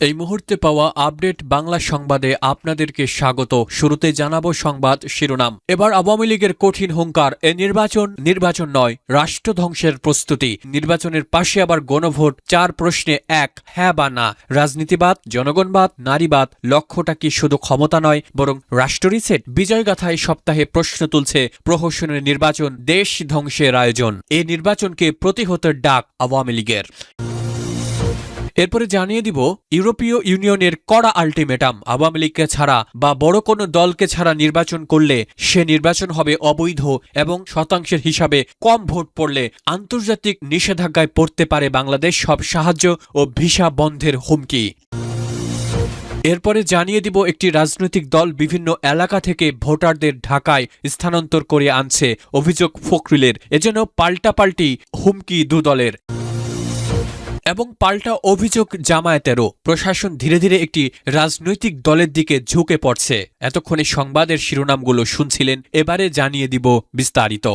এই মুহূর্তে পাওয়া আপডেট বাংলা সংবাদে আপনাদেরকে স্বাগত। শুরুতে জানাব সংবাদ শিরোনাম। এবার আওয়ামী লীগের কঠিন হুঙ্কার, এ নির্বাচন নির্বাচন নয়, রাষ্ট্র ধ্বংসের প্রস্তুতি। নির্বাচনের পাশে আবার গণভোট, চার প্রশ্নে এক হ্যাঁ বা না। রাজনীতিবাদ, জনগণবাদ, নারীবাদ, লক্ষ্যটা কি শুধু ক্ষমতা নয়, বরং রাষ্ট্র রিসেট বিজয়গাথায় সপ্তাহে প্রশ্ন তুলছে প্রহসনের নির্বাচন, দেশ ধ্বংসের আয়োজন। এ নির্বাচনকে প্রতিহতের ডাক আওয়ামী লীগের। এরপরে জানিয়ে দিব, ইউরোপীয় ইউনিয়নের কড়া আল্টিমেটাম, আওয়ামী লীগকে ছাড়া বা বড় কোনো দলকে ছাড়া নির্বাচন করলে সে নির্বাচন হবে অবৈধ এবং শতাংশের হিসাবে কম ভোট পড়লে আন্তর্জাতিক নিষেধাজ্ঞায় পড়তে পারে বাংলাদেশ, সব সাহায্য ও ভিসা বন্ধের হুমকি। এরপরে জানিয়ে দিব একটি রাজনৈতিক দল বিভিন্ন এলাকা থেকে ভোটারদের ঢাকায় স্থানান্তর করে আনছে, অভিযোগ ফখরুলের। এজন্য পাল্টাপাল্টি হুমকি দু দলের। এবং পাল্টা অভিযোগ জামায়াতেরও। প্রশাসন ধীরে ধীরে একটি রাজনৈতিক দলের দিকে ঝুঁকে পড়ছে। এতক্ষণে সংবাদের শিরোনামগুলো শুনছিলেন, এবারে জানিয়ে দিব বিস্তারিত।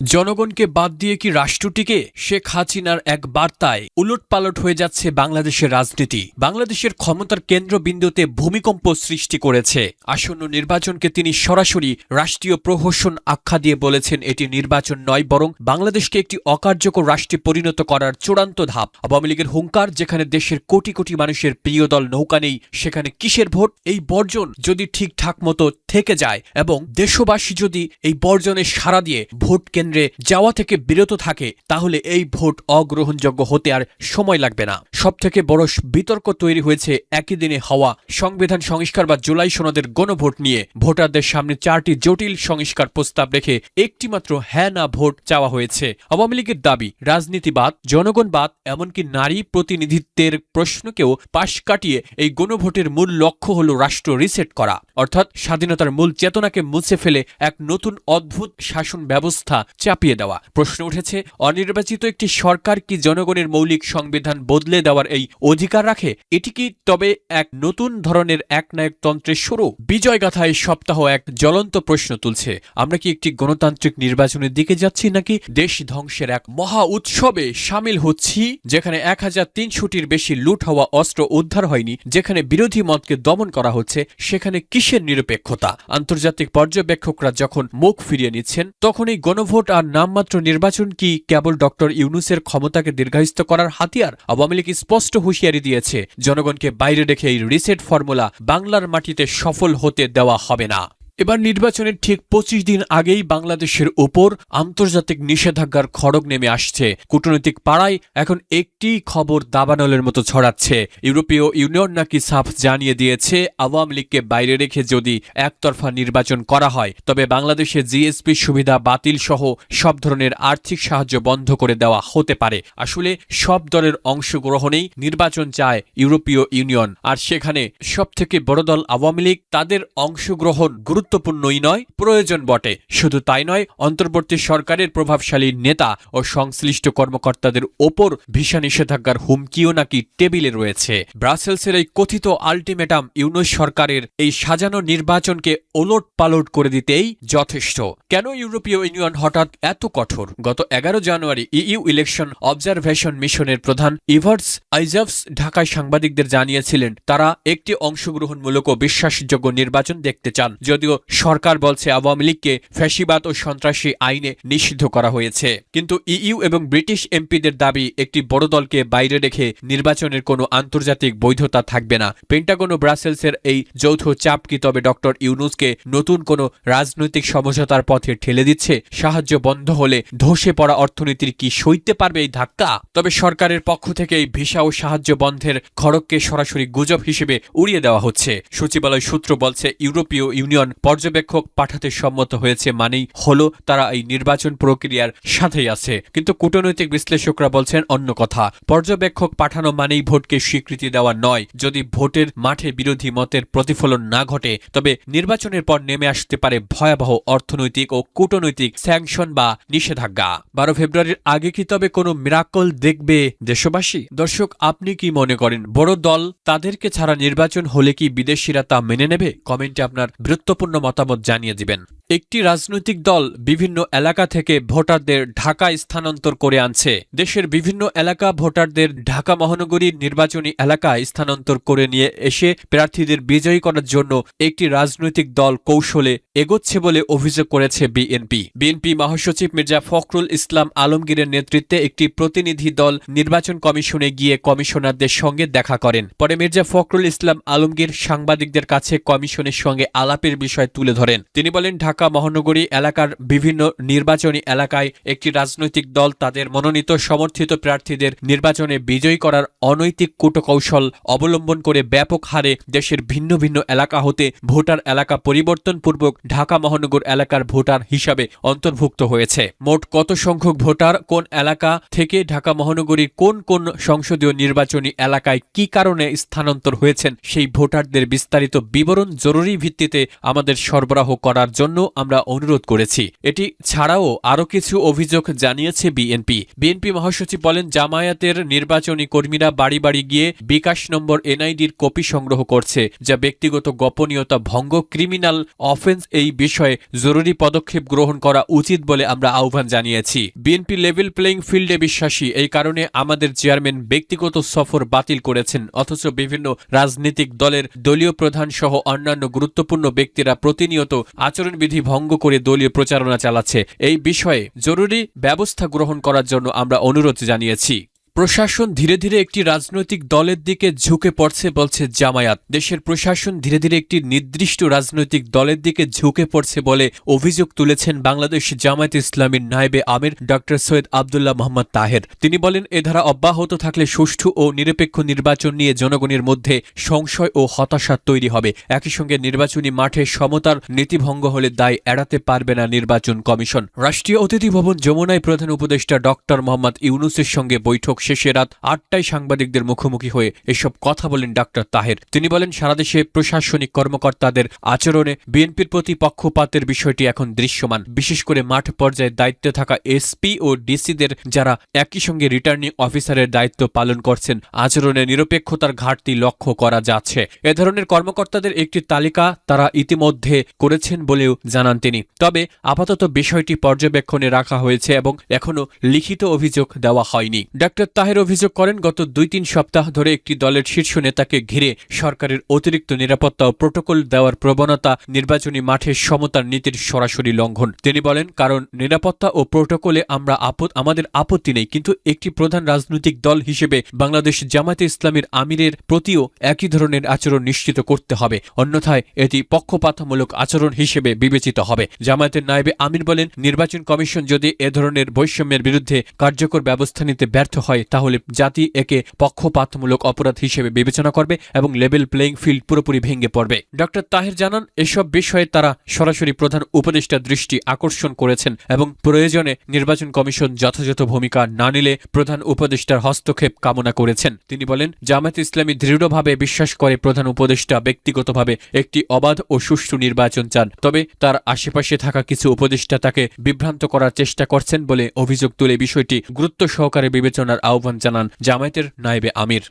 জনগণকে বাদ দিয়ে কি রাষ্ট্রটিকে? শেখ হাসিনার এক বার্তায় উলটপালট হয়ে যাচ্ছে বাংলাদেশের রাজনীতি। বাংলাদেশের ক্ষমতার কেন্দ্রবিন্দুতে ভূমিকম্প সৃষ্টি করেছে। আসন্ন নির্বাচনকে তিনি সরাসরি রাষ্ট্রীয় প্রহসন আখ্যা দিয়ে বলেছেন, এটি নির্বাচন নয়, বরং বাংলাদেশকে একটি অকার্যকর রাষ্ট্রে পরিণত করার চূড়ান্ত ধাপ। আওয়ামী লীগের হুঙ্কার, যেখানে দেশের কোটি কোটি মানুষের প্রিয় দল নৌকা নেই, সেখানে কিসের ভোট? এই বর্জন যদি ঠিকঠাক মতো থেকে যায় এবং দেশবাসী যদি এই বর্জনে সাড়া দিয়ে ভোট কেন্দ্রে যাওয়া থেকে বিরত থাকে, তাহলে এই ভোট অগ্রহণযোগ্য হতে আর সময় লাগবে না। সব থেকে বড় বিতর্ক তৈরি হয়েছে একই দিনে হওয়া সংবিধান সংস্কার বা জুলাই সনদের গণভোট নিয়ে। ভোটারদের সামনে চারটি জটিল সংস্কার প্রস্তাব রেখে একটিমাত্র হ্যাঁ না ভোট চাওয়া হয়েছে। আওয়ামী লীগের দাবি, রাজনীতিবাদ, জনগণবাদ, এমনকি নারী প্রতিনিধিত্বের প্রশ্নকেও পাশ কাটিয়ে এই গণভোটের মূল লক্ষ্য হল রাষ্ট্র রিসেট করা। অর্থাৎ স্বাধীনতার মূল চেতনাকে মুছে ফেলে এক নতুন অদ্ভুত শাসন ব্যবস্থা চাপিয়ে দেওয়া। প্রশ্ন উঠেছে, অনির্বাচিত একটি সরকার কি জনগণের মৌলিক সংবিধান বদলে দেওয়ার এই অধিকার রাখে? এটি কি তবে এক নতুন ধরনের একনায়কতন্ত্রের শুরু? বিজয়গাথায় সপ্তাহ এক জ্বলন্ত প্রশ্ন তুলছে, আমরা কি একটি গণতান্ত্রিক নির্বাচনের দিকে যাচ্ছি নাকি দেশ ধ্বংসের এক মহা উৎসবে সামিল হচ্ছি, যেখানে এক হাজার তিনশোটির বেশি লুট হওয়া অস্ত্র উদ্ধার হয়নি, যেখানে বিরোধী মতকে দমন করা হচ্ছে, সেখানে কিসের নিরপেক্ষতা। আন্তর্জাতিক পর্যবেক্ষকরা যখন মুখ ফিরিয়ে নিচ্ছেন তখন এই গণভোট আর নামমাত্র নির্বাচন কি কেবল ডক্টর ইউনুসের ক্ষমতাকে দীর্ঘায়িত করার হাতিয়ার? আওয়ামী লীগ স্পষ্ট হুঁশিয়ারি দিয়েছে, জনগণকে বাইরে রেখে এই রিসেট ফর্মুলা বাংলার মাটিতে সফল হতে দেওয়া হবে না। এবার নির্বাচনের ঠিক পঁচিশ দিন আগেই বাংলাদেশের ওপর আন্তর্জাতিক নিষেধাজ্ঞার খড়গ নেমে আসছে। কূটনৈতিক পাড়ায় এখন একটি খবর দাবানলের মতো ছড়াচ্ছে। ইউরোপীয় ইউনিয়ন নাকি সাফ জানিয়ে দিয়েছে, আওয়ামী লীগকে বাইরে রেখে যদি একতরফা নির্বাচন করা হয়, তবে বাংলাদেশে জিএসপি সুবিধা বাতিল সহ সব ধরনের আর্থিক সাহায্য বন্ধ করে দেওয়া হতে পারে। আসলে সব দলের অংশগ্রহণেই নির্বাচন চায় ইউরোপীয় ইউনিয়ন। আর সেখানে সবথেকে বড় দল আওয়ামী লীগ, তাদের অংশগ্রহণ গুরুত্বপূর্ণই নয়, প্রয়োজন বটে। শুধু তাই নয়, অন্তর্বর্তী সরকারের প্রভাবশালী নেতা ও সংশ্লিষ্ট কর্মকর্তাদের ওপর ভিসা নিষেধাজ্ঞার হুমকিও নাকি টেবিলে রয়েছে। ব্রাসেলসের এই কথিত আল্টিমেটাম ইউনুস সরকারের এই সাজানো নির্বাচনকে ওলট পালট করে দিতেই যথেষ্ট। কেন ইউরোপীয় ইউনিয়ন হঠাৎ এত কঠোর? গত এগারো জানুয়ারি ইইউ ইলেকশন অবজারভেশন মিশনের প্রধান ইভার্স আইজাভস ঢাকায় সাংবাদিকদের জানিয়েছিলেন, তারা একটি অংশগ্রহণমূলক ও বিশ্বাসযোগ্য নির্বাচন দেখতে চান, যদিও সরকার বলছে আওয়ামী লীগকে ফ্যাসিবাদ ও সন্ত্রাসী আইনে নিষিদ্ধ করা হয়েছে। কিন্তু ইইউ এবং ব্রিটিশ এমপিদের দাবি একটি বড় দলকে বাইরে রেখে নির্বাচনের কোনো আন্তর্জাতিক বৈধতা থাকবে না। পেন্টাগন ও ব্রাসেলসের এই যৌথ চাপ কি তবে ডক্টর ইউনুসকে নতুন কোনো রাজনৈতিক সমঝোতার পথে ঠেলে দিচ্ছে? সাহায্য বন্ধ হলে ধসে পড়া অর্থনীতির কি সইতে পারবে এই ধাক্কা? তবে সরকারের পক্ষ থেকে এই ভিসা ও সাহায্য বন্ধের খড়ককে সরাসরি গুজব হিসেবে উড়িয়ে দেওয়া হচ্ছে। সচিবালয় সূত্র বলছে, ইউরোপীয় ইউনিয়ন পর্যবেক্ষক পাঠাতে সম্মত হয়েছে মানেই হল তারা এই নির্বাচন প্রক্রিয়ার সাথেই আছে। কিন্তু কূটনৈতিক বিশ্লেষকরা বলছেন অন্য কথা। পর্যবেক্ষক পাঠানো মানেই ভোটকে স্বীকৃতি দেওয়া নয়। যদি ভোটের মাঠে বিরোধী মতের প্রতিফলন না ঘটে, তবে নির্বাচনের পর নেমে আসতে পারে ভয়াবহ অর্থনৈতিক ও কূটনৈতিক স্যাংশন বা নিষেধাজ্ঞা। বারো ফেব্রুয়ারির আগে কি তবে কোনো মিরাকল দেখবে দেশবাসী? দর্শক, আপনি কি মনে করেন, বড় দল তাদেরকে ছাড়া নির্বাচন হলে কি বিদেশিরা তা মেনে নেবে? কমেন্টে আপনার গুরুত্বপূর্ণ মতামত জানিয়ে দিবেন। একটি রাজনৈতিক দল বিভিন্ন এলাকা থেকে ভোটারদের ঢাকায় স্থানান্তর করে আনছে। দেশের বিভিন্ন এলাকা ভোটারদের ঢাকা মহানগরীর নির্বাচনী এলাকায় স্থানান্তর করে নিয়ে এসে প্রার্থীদের বিজয়ী করার জন্য একটি রাজনৈতিক দল কৌশলে এগোচ্ছে বলে অভিযোগ করেছে বিএনপি। বিএনপি মহাসচিব মির্জা ফখরুল ইসলাম আলমগীরের নেতৃত্বে একটি প্রতিনিধি দল নির্বাচন কমিশনে গিয়ে কমিশনারদের সঙ্গে দেখা করেন। পরে মির্জা ফখরুল ইসলাম আলমগীর সাংবাদিকদের কাছে কমিশনের সঙ্গে আলাপের বিষয় তুলে ধরেন। তিনি বলেন, ঢাকা মহানগরী এলাকার বিভিন্ন নির্বাচনী এলাকায় একটি রাজনৈতিক দল তাদের মনোনীত সমর্থিত প্রার্থীদের নির্বাচনে বিজয়ী করার অনৈতিক কূটকৌশল অবলম্বন করে ব্যাপক হারে দেশের ভিন্ন ভিন্ন এলাকা হতে ভোটার এলাকা পরিবর্তনপূর্বক ঢাকা মহানগর এলাকার ভোটার হিসাবে অন্তর্ভুক্ত হয়েছে। মোট কত সংখ্যক ভোটার কোন এলাকা থেকে ঢাকা মহানগরীর কোন কোন সংসদীয় নির্বাচনী এলাকায় কি কারণে স্থানান্তর হয়েছেন সেই ভোটারদের বিস্তারিত বিবরণ জরুরি ভিত্তিতে আমাদের সরবরাহ করার জন্য আমরা অনুরোধ করেছি। এটি ছাড়াও আরও কিছু অভিযোগ জানিয়েছে বিএনপি। বিএনপি মহাসচিব বলেন, জামায়াতের নির্বাচনী কর্মীরা বাড়ি বাড়ি গিয়ে বিকাশ নম্বর এনআইডির কপি সংগ্রহ করছে, যা ব্যক্তিগত গোপনীয়তা ভঙ্গ, ক্রিমিনাল অফেন্স এই বিষয়ে জরুরি পদক্ষেপ গ্রহণ করা উচিত বলে আমরা আহ্বান জানিয়েছি। বিএনপি লেভেল প্লেইং ফিল্ডে বিশ্বাসী, এই কারণে আমাদের চেয়ারম্যান ব্যক্তিগত সফর বাতিল করেছেন, অথচ বিভিন্ন রাজনৈতিক দলের দলীয় প্রধান সহ অন্যান্য গুরুত্বপূর্ণ ব্যক্তিরা প্রতিনিয়ত আচরণবিধি ভঙ্গ করে দলীয় প্রচারণা চালাচ্ছে। এই বিষয়ে জরুরি ব্যবস্থা গ্রহণ করার জন্য আমরা অনুরোধ জানিয়েছি। প্রশাসন ধীরে ধীরে একটি রাজনৈতিক দলের দিকে ঝুঁকে পড়ছে বলছে জামায়াত। দেশের প্রশাসন ধীরে ধীরে একটি নির্দিষ্ট রাজনৈতিক দলের দিকে ঝুঁকে পড়ছে বলে অভিযোগ তুলেছেন বাংলাদেশ জামায়াত ইসলামীর নায়েবে আমির ডক্টর সৈয়দ আবদুল্লাহ মোহাম্মদ তাহের। তিনি বলেন, এ ধারা অব্যাহত থাকলে সুষ্ঠু ও নিরপেক্ষ নির্বাচন নিয়ে জনগণের মধ্যে সংশয় ও হতাশা তৈরি হবে। একই সঙ্গে নির্বাচনী মাঠে সমতার নীতিভঙ্গ হলে দায় এড়াতে পারবে না নির্বাচন কমিশন। রাষ্ট্রীয় অতিথি ভবন যমুনায় প্রধান উপদেষ্টা ডক্টর মোহাম্মদ ইউনুসের সঙ্গে বৈঠক শেষে রাত আটটায় সাংবাদিকদের মুখোমুখি হয়ে এসব কথা বলেন ডাক্তার তাহের। তিনি বলেন সারা দেশে প্রশাসনিক কর্মকর্তাদের আচরণে বিএনপির প্রতি পক্ষপাতের বিষয়টি এখন দৃশ্যমান। বিশেষ করে মাঠ পর্যায়ে দায়িত্বে থাকা এসপি ও ডিসিদের যারা একই সঙ্গে রিটার্নিং অফিসারের দায়িত্ব পালন করছেন, আচরণে নিরপেক্ষতার ঘাটতি লক্ষ্য করা যাচ্ছে। এ ধরনের কর্মকর্তাদের একটি তালিকা তারা ইতিমধ্যে করেছেন বলেও জানান তিনি। তবে আপাতত বিষয়টি পর্যবেক্ষণে রাখা হয়েছে এবং এখনও লিখিত অভিযোগ দেওয়া হয়নি। ডাক্তার তাহের অভিযোগ করেন, গত দুই তিন সপ্তাহ ধরে একটি দলের শীর্ষ নেতাকে ঘিরে সরকারের অতিরিক্ত নিরাপত্তা ও প্রোটোকল দেওয়ার প্রবণতা নির্বাচনী মাঠে সমতার নীতির সরাসরি লঙ্ঘন। তিনি বলেন, কারণ নিরাপত্তা ও প্রোটোকলে আমরা আপদ আমাদের আপত্তি নেই, কিন্তু একটি প্রধান রাজনৈতিক দল হিসেবে বাংলাদেশ জামায়াতে ইসলামীর আমিরের প্রতিও একই ধরনের আচরণ নিশ্চিত করতে হবে। অন্যথায় এটি পক্ষপাতমূলক আচরণ হিসেবে বিবেচিত হবে। জামায়াতের নায়েবে আমির বলেন, নির্বাচন কমিশন যদি এ ধরনের বৈষম্যের বিরুদ্ধে কার্যকর ব্যবস্থা নিতে ব্যর্থ হয় তাহলে জাতি একে পক্ষপাতমূলক অপরাধ হিসেবে বিবেচনা করবে এবং লেভেল প্লেইং ফিল্ড পুরোপুরি ভেঙে পড়বে। ডক্টর তাহের জানান, এসব বিষয়ে তারা সরাসরি প্রধান উপদেষ্টা দৃষ্টি আকর্ষণ করেছেন এবং প্রয়োজনে নির্বাচন কমিশন যথাযথ ভূমিকা না নিলে প্রধান উপদেষ্টার হস্তক্ষেপ কামনা করেছেন। তিনি বলেন, জামায়াত ইসলামী দৃঢ়ভাবে বিশ্বাস করে প্রধান উপদেষ্টা ব্যক্তিগতভাবে একটি অবাধ ও সুষ্ঠু নির্বাচন চান, তবে তার আশেপাশে থাকা কিছু উপদেষ্টা তাকে বিভ্রান্ত করার চেষ্টা করছেন বলে অভিযোগ তুলে বিষয়টি গুরুত্ব সহকারে বিবেচনার আহ্বান জানান জামায়াতের নায়েবে আমির।